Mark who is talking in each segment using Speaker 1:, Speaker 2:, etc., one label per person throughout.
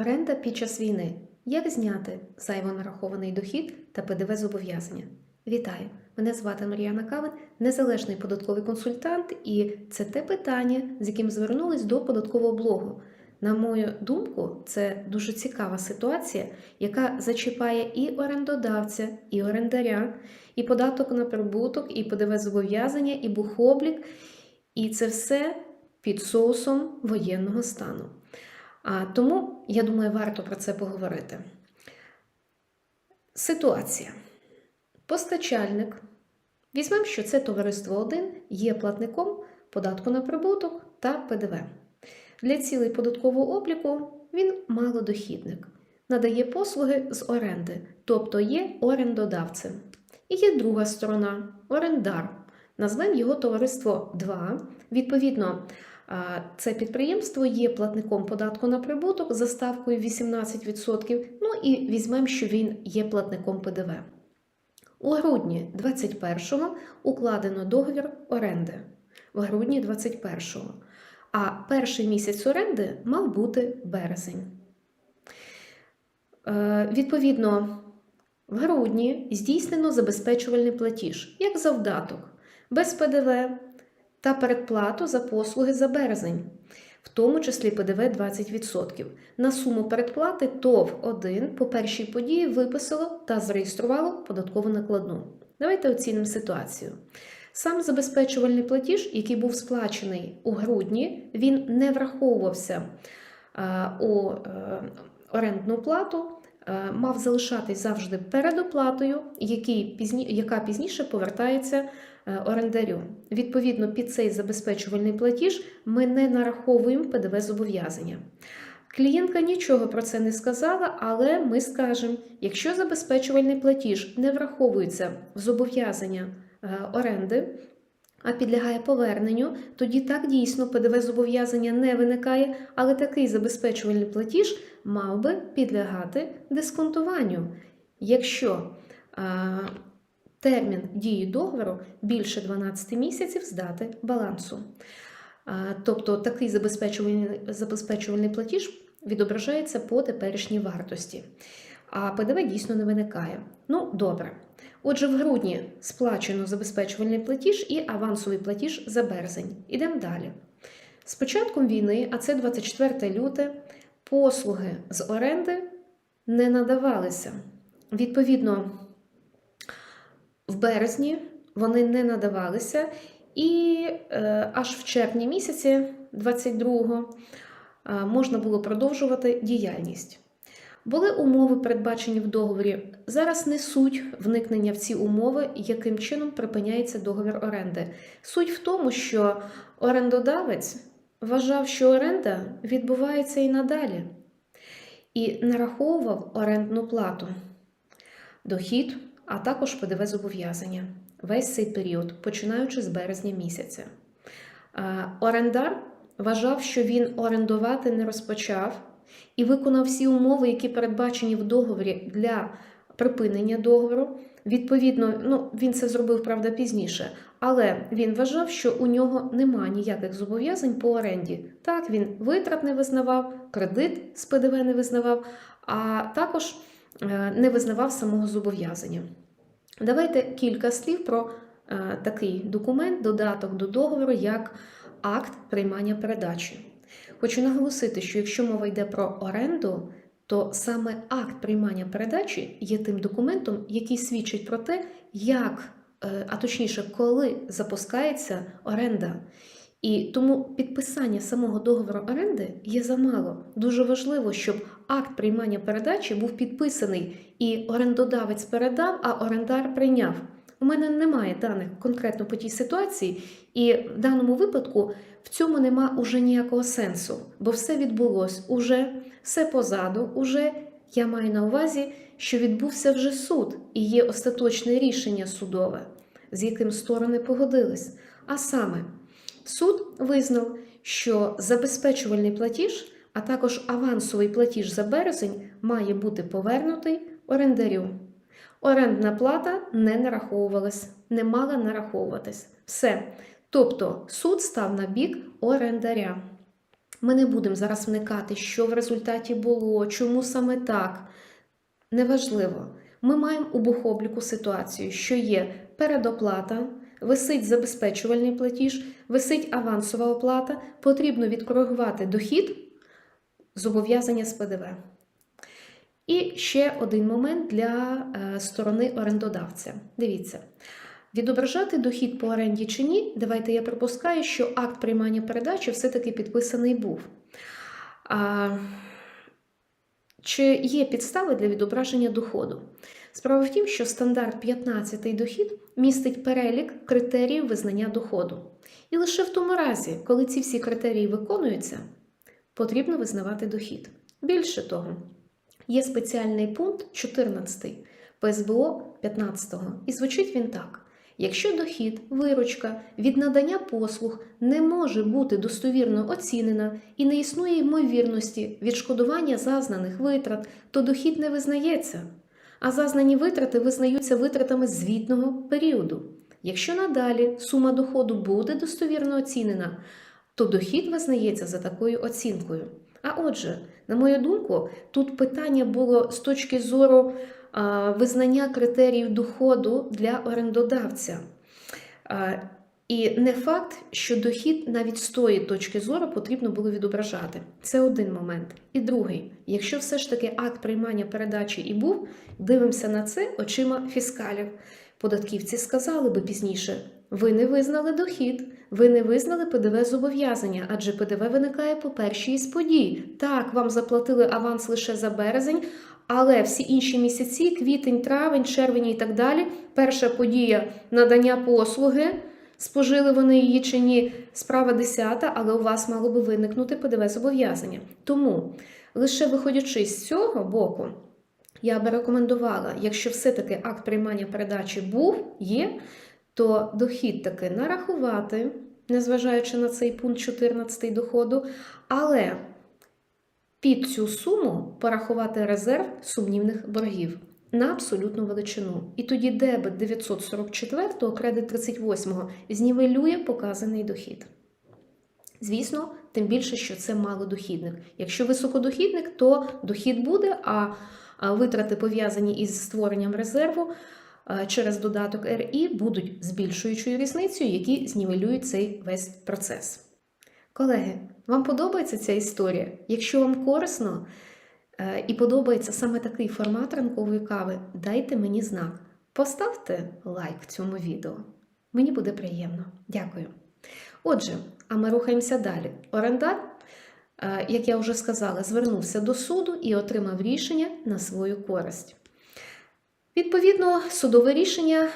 Speaker 1: Оренда під час війни. Як зняти зайво нарахований дохід та ПДВ зобов'язання? Вітаю! Мене звати Мар'яна Кавин, незалежний податковий консультант, і це те питання, з яким звернулись до податкового блогу. На мою думку, це дуже цікава ситуація, яка зачіпає і орендодавця, і орендаря, і податок на прибуток, і ПДВ зобов'язання, і бухоблік. І це все під соусом воєнного стану. Тому, я думаю, варто про це поговорити. Ситуація. Постачальник. Візьмемо, що це товариство 1 є платником податку на прибуток та ПДВ. Для цілей податкового обліку він малодохідник, надає послуги з оренди, тобто є орендодавцем. І є друга сторона орендар. Назвемо його товариство 2. Відповідно, це підприємство є платником податку на прибуток за ставкою 18%. Ну і візьмемо, що він є платником ПДВ. У грудні 21-го укладено договір оренди. В грудні 21-го. А перший місяць оренди мав бути березень. Е, відповідно, в грудні здійснено забезпечувальний платіж як завдаток, без ПДВ та передплату за послуги за березень, в тому числі ПДВ 20%. На суму передплати ТОВ 1 по першій події виписало та зареєструвало податкову накладну. Давайте оцінимо ситуацію. Сам забезпечувальний платіж, який був сплачений у грудні, він не враховувався у е, орендну плату, е, мав залишатись завжди передоплатою, яка пізніше повертається орендарю. Відповідно, під цей забезпечувальний платіж ми не нараховуємо ПДВ зобов'язання. Клієнтка нічого про це не сказала, але ми скажемо, якщо забезпечувальний платіж не враховується в зобов'язання оренди, а підлягає поверненню, тоді так дійсно ПДВ зобов'язання не виникає, але такий забезпечувальний платіж мав би підлягати дисконтуванню, якщо а, термін дії договору більше 12 місяців здати балансу. Тобто такий забезпечувальний, забезпечувальний платіж відображається по теперішній вартості. А ПДВ дійсно не виникає. Ну, добре. Отже, в грудні сплачено забезпечувальний платіж і авансовий платіж за березень. Ідемо далі. З початком війни, а це 24 люте, послуги з оренди не надавалися. Відповідно, в березні вони не надавалися, і е, аж в червні місяці 22-го е, можна було продовжувати діяльність. Були умови, передбачені в договорі. Зараз не суть вникнення в ці умови, яким чином припиняється договір оренди. Суть в тому, що орендодавець вважав, що оренда відбувається і надалі, і нараховував орендну плату, дохід, а також ПДВ зобов'язання весь цей період, починаючи з березня місяця. Орендар вважав, що він орендувати не розпочав і виконав всі умови, які передбачені в договорі для припинення договору. Відповідно, ну він це зробив правда пізніше, але він вважав, що у нього нема ніяких зобов'язань по оренді. Так, він витрат не визнавав, кредит з ПДВ не визнавав, а також е, не визнавав самого зобов'язання. Давайте кілька слів про е, такий документ, додаток до договору, як акт приймання передачі. Хочу наголосити, що якщо мова йде про оренду, то саме акт приймання передачі є тим документом, який свідчить про те, як, е, а точніше, коли запускається оренда. І тому підписання самого договору оренди є замало. Дуже важливо, щоб акт приймання передачі був підписаний і орендодавець передав, а орендар прийняв. У мене немає даних конкретно по тій ситуації, і в даному випадку в цьому нема уже ніякого сенсу, бо все відбулось уже, все позаду, уже я маю на увазі, що відбувся вже суд і є остаточне рішення судове, з яким сторони погодились. А саме, суд визнав, що забезпечувальний платіж, а також авансовий платіж за березень має бути повернутий орендарю. Орендна плата не нараховувалась, не мала нараховуватись. Все. Тобто суд став на бік орендаря. Ми не будемо зараз вникати, що в результаті було, чому саме так. Неважливо. Ми маємо у бухобліку ситуацію, що є передоплата, висить забезпечувальний платіж, висить авансова оплата, потрібно відкоригувати дохід, зобов'язання з ПДВ. І ще один момент для е, сторони орендодавця. Дивіться. Відображати дохід по оренді чи ні, давайте я припускаю, що акт приймання передачі все-таки підписаний був. А, чи є підстави для відображення доходу? Справа в тім, що стандарт 15 дохід містить перелік критеріїв визнання доходу. І лише в тому разі, коли ці всі критерії виконуються, потрібно визнавати дохід. Більше того, є спеціальний пункт 14 ПСБО 15 і звучить він так. Якщо дохід, виручка від надання послуг не може бути достовірно оцінена і не існує ймовірності відшкодування зазнаних витрат, то дохід не визнається, а зазнані витрати визнаються витратами звітного періоду. Якщо надалі сума доходу буде достовірно оцінена, то дохід визнається за такою оцінкою. А отже, на мою думку, тут питання було з точки зору визнання критеріїв доходу для орендодавця. І не факт, що дохід навіть з тої точки зору потрібно було відображати. Це один момент. І другий, якщо все ж таки акт приймання передачі і був, дивимося на це очима фіскалів. Податківці сказали би пізніше: ви не визнали дохід, ви не визнали ПДВ зобов'язання, адже ПДВ виникає по першій із подій. Так, вам заплатили аванс лише за березень, але всі інші місяці, квітень, травень, червень і так далі, перша подія надання послуги. Спожили вони її чи ні, справа десята, але у вас мало би виникнути ПДВ зобов'язання. Тому, лише виходячи з цього боку, я би рекомендувала, якщо все-таки акт приймання передачі був, є, то дохід таки нарахувати, незважаючи на цей пункт 14 доходу, але під цю суму порахувати резерв сумнівних боргів на абсолютну величину. І тоді дебет 944, кредит 38 знівелює показаний дохід. Звісно, тим більше, що це малодохідник. Якщо високодохідник, то дохід буде, а витрати, пов'язані із створенням резерву через додаток РІ, будуть збільшуючою різницею, які знівелюють цей весь процес. Колеги, вам подобається ця історія? Якщо вам корисно е, і подобається саме такий формат ранкової кави, дайте мені знак. Поставте лайк цьому відео. Мені буде приємно. Дякую. Отже, а ми рухаємося далі. Орендар, як я вже сказала, звернувся до суду і отримав рішення на свою користь. Відповідно, судове рішення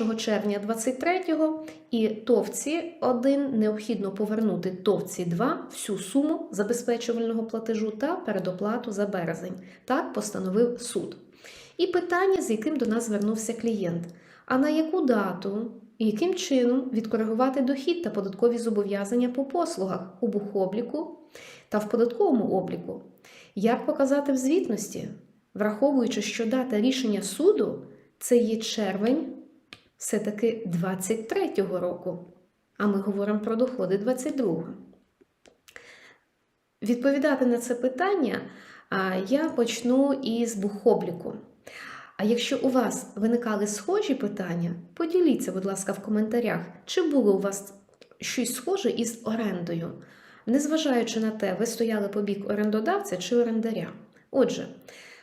Speaker 1: 1 червня 23-го і товці 1 необхідно повернути товці 2 всю суму забезпечувального платежу та передоплату за березень. Так постановив суд. І питання, з яким до нас звернувся клієнт: а на яку дату яким чином відкоригувати дохід та податкові зобов'язання по послугах у бухобліку та в податковому обліку? Як показати в звітності, враховуючи, що дата рішення суду це є червень все-таки 23-го року, а ми говоримо про доходи 22-го. Відповідати на це питання я почну із бухобліку. А якщо у вас виникали схожі питання, поділіться, будь ласка, в коментарях, чи було у вас щось схоже із орендою, незважаючи на те, ви стояли по бік орендодавця чи орендаря. Отже,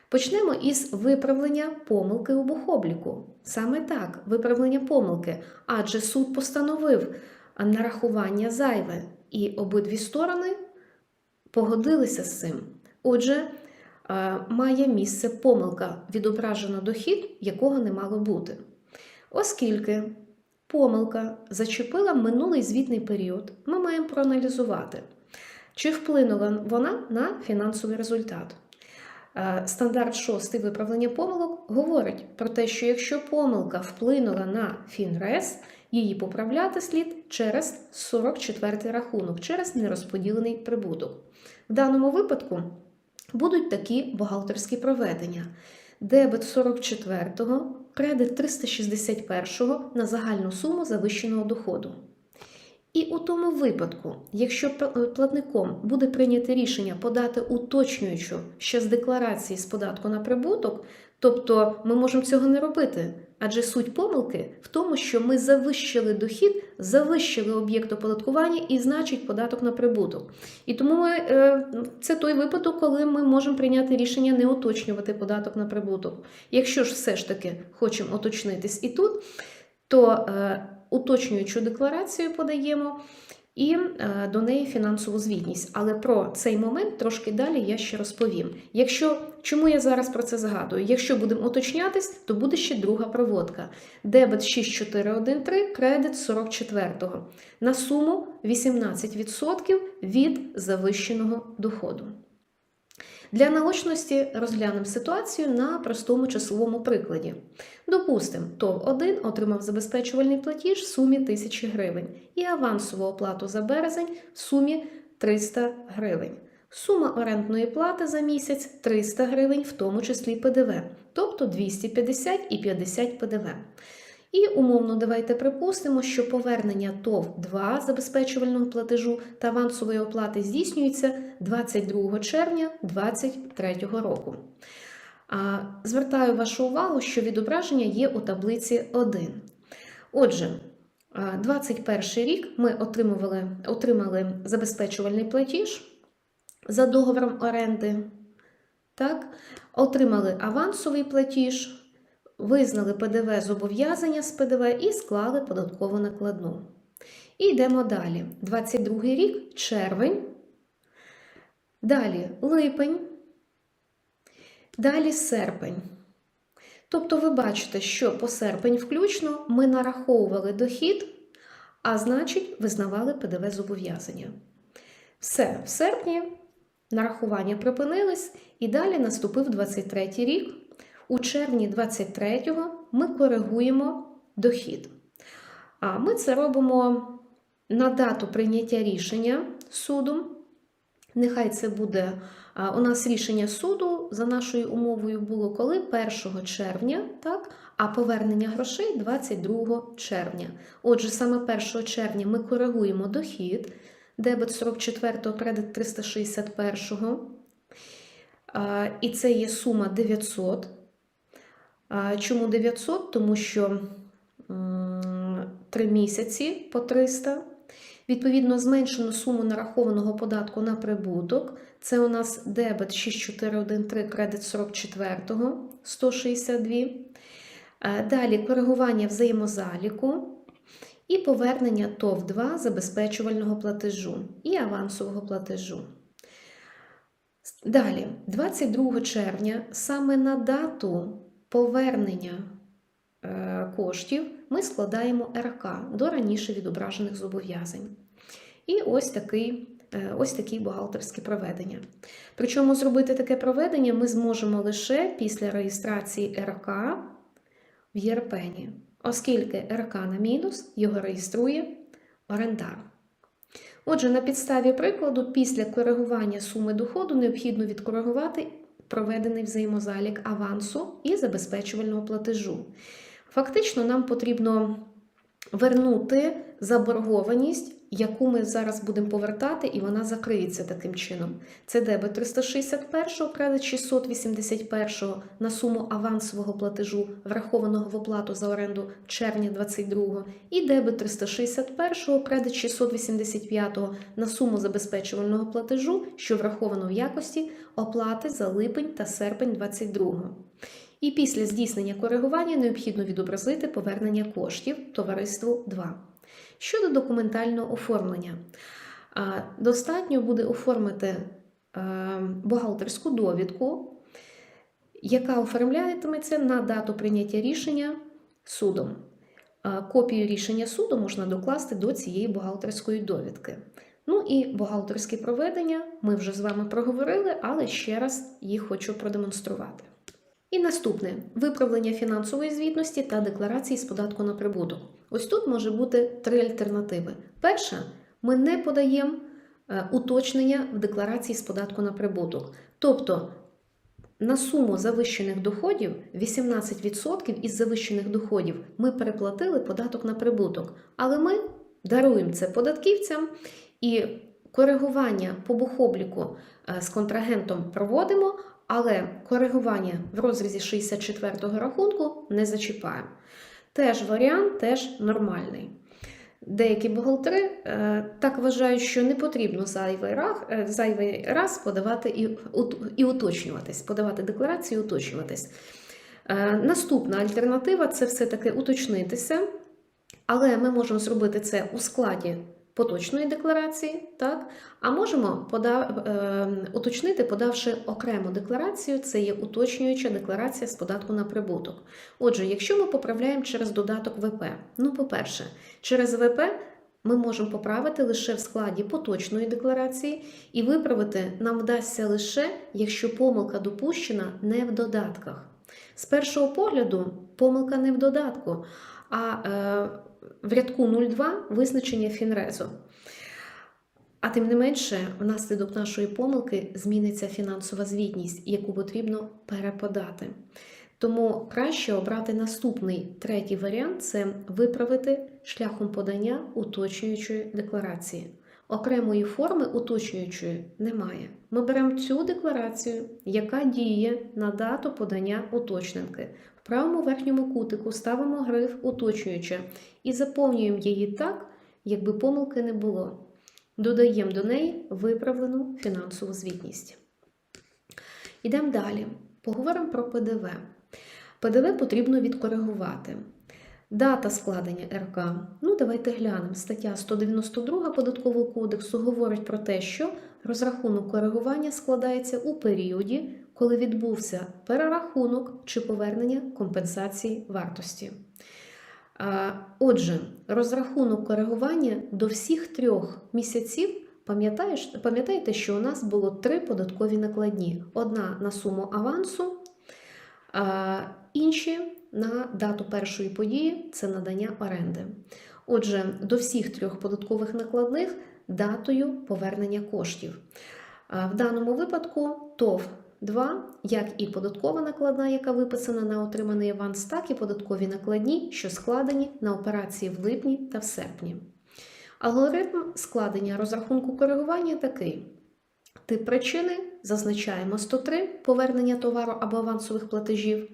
Speaker 1: почнемо із виправлення помилки у бухобліку. Саме так, виправлення помилки, адже суд постановив нарахування зайве, і обидві сторони погодилися з цим. Отже, має місце помилка, відображено дохід, якого не мало бути. Оскільки помилка зачепила минулий звітний період, ми маємо проаналізувати, чи вплинула вона на фінансовий результат. Стандарт 6 виправлення помилок говорить про те, що якщо помилка вплинула на фінрес, її поправляти слід через 44 рахунок, через нерозподілений прибуток. В даному випадку будуть такі бухгалтерські проведення: дебет 44-го, кредит 361-го на загальну суму завищеного доходу. І у тому випадку, якщо платником буде прийнято рішення подати уточнюючу ще з декларації з податку на прибуток, тобто ми можемо цього не робити, адже суть помилки в тому, що ми завищили дохід, завищили об'єкт оподаткування і значить податок на прибуток. І тому ми, е, це той випадок, коли ми можемо прийняти рішення не уточнювати податок на прибуток. Якщо ж все ж таки хочемо уточнитись і тут, то е, уточнюючу декларацію подаємо і е, до неї фінансову звітність. Але про цей момент трошки далі я ще розповім. Якщо чому я зараз про це згадую? Якщо будемо уточнятись, то буде ще друга проводка: дебет 6413, кредит 44-го на суму 18% від завищеного доходу. Для наочності розглянемо ситуацію на простому числовому прикладі. Допустимо, ТОВ 1 отримав забезпечувальний платіж в сумі 1000 гривень і авансову оплату за березень в сумі 300 гривень. Сума орендної плати за місяць 300 гривень, в тому числі ПДВ, тобто 250 і 50 ПДВ. І умовно давайте припустимо, що повернення ТОВ 2 забезпечувального платежу та авансової оплати здійснюється 22 червня 2023 року. Звертаю вашу увагу, що відображення є у таблиці 1. Отже, 21 рік ми отримували, отримали забезпечувальний платіж за договором оренди, так? отримали авансовий платіж, визнали ПДВ зобов'язання з ПДВ і склали податкову накладну. І йдемо далі. 22 рік, червень, далі липень, далі серпень. Тобто ви бачите, що по серпень включно ми нараховували дохід, а значить, визнавали ПДВ зобов'язання. Все, в серпні нарахування припинились, і далі наступив 23 рік. У червні 23-го ми коригуємо дохід. А ми це робимо на дату прийняття рішення судом. Нехай це буде у нас рішення суду за нашою умовою було коли 1 червня, так, а повернення грошей 22 червня. Отже, саме 1 червня ми коригуємо дохід, дебет 44, кредит 361. А, і це є сума 900. Чому 900? Тому що 3 місяці по 300. Відповідно, зменшено суму нарахованого податку на прибуток. Це у нас дебет 6413, кредит 44, 162. Е, Далі коригування взаємозаліку і повернення ТОВ-2 забезпечувального платежу і авансового платежу. Далі, 22 червня, саме на дату повернення е, коштів ми складаємо РК до раніше відображених зобов'язань. І ось такий, е, ось такі бухгалтерські проведення. Причому зробити таке проведення ми зможемо лише після реєстрації РК в ЄРПЕНі, оскільки РК на мінус його реєструє орендар. Отже, на підставі прикладу, після коригування суми доходу необхідно відкоригувати проведений взаємозалік авансу і забезпечувального платежу. Фактично, нам потрібно вернути заборгованість, яку ми зараз будемо повертати, і вона закриється таким чином. Це дебет 361, кредит 681 на суму авансового платежу, врахованого в оплату за оренду червня 22 і дебет 361, кредит 685 на суму забезпечувального платежу, що враховано в якості оплати за липень та серпень 22. І після здійснення коригування необхідно відобразити повернення коштів товариству 2. Щодо документального оформлення, достатньо буде оформити е, бухгалтерську довідку, яка оформлятиметься на дату прийняття рішення судом. Копію рішення суду можна докласти до цієї бухгалтерської довідки. Ну і бухгалтерські проведення ми вже з вами проговорили, але ще раз їх хочу продемонструвати. І наступне виправлення фінансової звітності та декларації з податку на прибуток. Ось тут може бути три альтернативи. Перша, ми не подаємо е, уточнення в декларації з податку на прибуток. Тобто на суму завищених доходів 18% із завищених доходів ми переплатили податок на прибуток, але ми даруємо це податківцям і коригування по бухобліку е, з контрагентом проводимо, але коригування в розрізі 64-го рахунку не зачіпаємо. Теж варіант, теж нормальний. Деякі бухгалтери е, так вважають, що не потрібно зайвий раз, е, зайвий раз подавати і, і уточнюватись, подавати декларацію і уточнюватись. Е, наступна альтернатива це все-таки уточнитися, але ми можемо зробити це у складі поточної декларації, так? а можемо пода... е, уточнити, подавши окрему декларацію, це є уточнююча декларація з податку на прибуток. Отже, якщо ми поправляємо через додаток ВП, ну, по-перше, через ВП ми можемо поправити лише в складі поточної декларації, і виправити нам вдасться лише, якщо помилка допущена не в додатках. З першого погляду помилка не в додатку, а е, в рядку 02 визначення фінрезу. А тим не менше, внаслідок нашої помилки зміниться фінансова звітність, яку потрібно переподати. Тому краще обрати наступний третій варіант це виправити шляхом подання уточнюючої декларації. Окремої форми уточнюючої немає. Ми беремо цю декларацію, яка діє на дату подання уточненки. В правому верхньому кутику ставимо гриф уточнююча і заповнюємо її так, якби помилки не було. Додаємо до неї виправлену фінансову звітність. Ідемо далі. Поговоримо про ПДВ. ПДВ потрібно відкоригувати. Дата складення РК. Ну, давайте глянемо. Стаття 192 Податкового кодексу говорить про те, що розрахунок коригування складається у періоді, коли відбувся перерахунок чи повернення компенсації вартості. Отже, розрахунок коригування до всіх трьох місяців. Пам'ятаєте, що у нас було три податкові накладні: одна на суму авансу, інші на дату першої події це надання оренди. Отже, до всіх трьох податкових накладних датою повернення коштів. В даному випадку ТОВ 2, як і податкова накладна, яка виписана на отриманий аванс, так і податкові накладні, що складені на операції в липні та в серпні. Алгоритм складення розрахунку коригування такий. Тип причини зазначаємо 103 повернення товару або авансових платежів.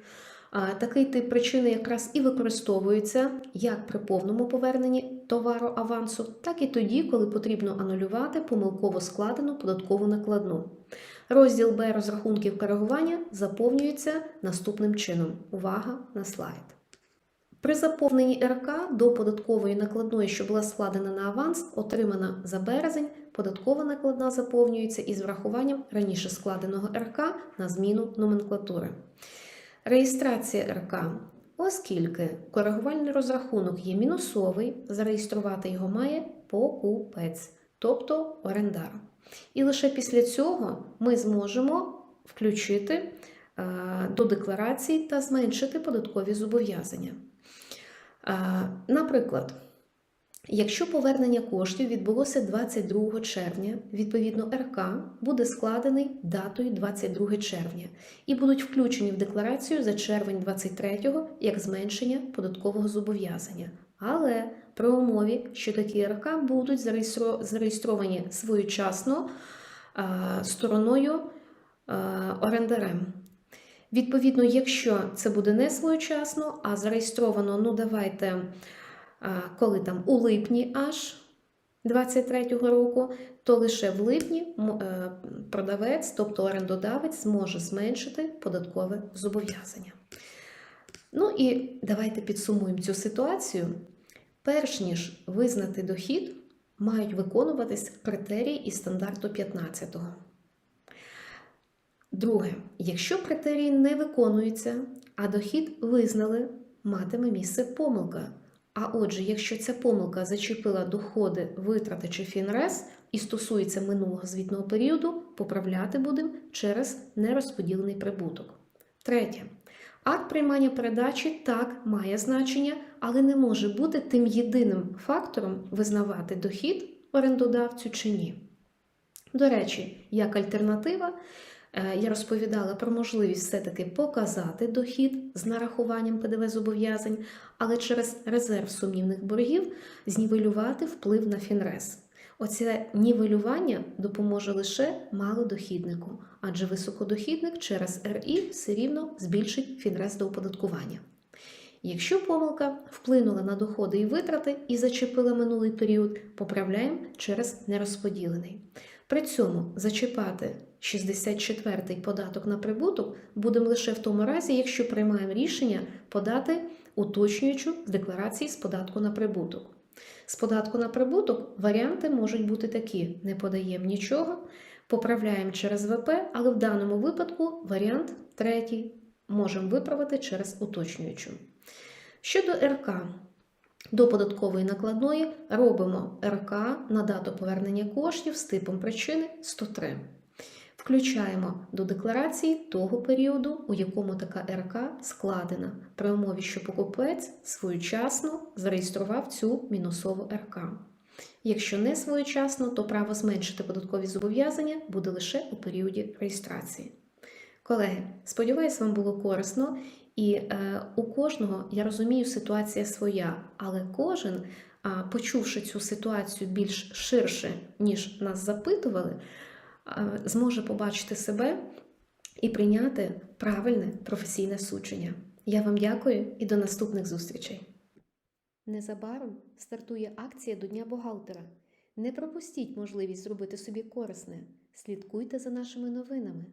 Speaker 1: Такий тип причини якраз і використовується як при повному поверненні товару авансу, так і тоді, коли потрібно анулювати помилково складену податкову накладну. Розділ Б розрахунків коригування заповнюється наступним чином. Увага на слайд. При заповненні РК до податкової накладної, що була складена на аванс, отримана за березень, податкова накладна заповнюється із врахуванням раніше складеного РК на зміну номенклатури. Реєстрація РК. Оскільки коригувальний розрахунок є мінусовий, зареєструвати його має покупець, тобто орендар. І лише після цього ми зможемо включити е, до декларації та зменшити податкові зобов'язання. Е, Наприклад, якщо повернення коштів відбулося 22 червня, відповідно РК буде складений датою 22 червня і будуть включені в декларацію за червень 23 як зменшення податкового зобов'язання. Але при умові, що такі РК будуть зареєстровані своєчасно е, стороною е, орендарем. Відповідно, якщо це буде не своєчасно, а зареєстровано, ну давайте, коли там у липні аж 23-го року, то лише в липні е, продавець, тобто орендодавець, зможе зменшити податкове зобов'язання. Ну і давайте підсумуємо цю ситуацію. Перш ніж визнати дохід, мають виконуватись критерії із стандарту 15-го. Друге, якщо критерії не виконуються, а дохід визнали, матиме місце помилка. А отже, якщо ця помилка зачепила доходи, витрати чи фінрез і стосується минулого звітного періоду, поправляти будемо через нерозподілений прибуток. Третє. Акт приймання передачі так має значення, але не може бути тим єдиним фактором визнавати дохід орендодавцю чи ні. До речі, як альтернатива, е, я розповідала про можливість все-таки показати дохід з нарахуванням ПДВ зобов'язань, але через резерв сумнівних боргів знівелювати вплив на фінрез. Оце нівелювання допоможе лише малодохіднику, адже високодохідник через РІ все рівно збільшить фінрез до оподаткування. Якщо помилка вплинула на доходи і витрати і зачепила минулий період, поправляємо через нерозподілений. При цьому зачіпати 64-й податок на прибуток будемо лише в тому разі, якщо приймаємо рішення подати уточнюючу з декларації з податку на прибуток. З податку на прибуток варіанти можуть бути такі: не подаємо нічого, поправляємо через ВП, але в даному випадку варіант третій можемо виправити через уточнюючу. Щодо РК, до податкової накладної робимо РК на дату повернення коштів з типом причини 103. Включаємо до декларації того періоду, у якому така РК складена, при умові, що покупець своєчасно зареєстрував цю мінусову РК. Якщо не своєчасно, то право зменшити податкові зобов'язання буде лише у періоді реєстрації. Колеги, сподіваюсь, вам було корисно, і е, у кожного я розумію, ситуація своя, але кожен, почувши цю ситуацію більш ширше, ніж нас запитували, зможе побачити себе і прийняти правильне професійне судження. Я вам дякую і до наступних зустрічей. Незабаром стартує акція до Дня бухгалтера. Не пропустіть можливість зробити собі корисне. Слідкуйте за нашими новинами.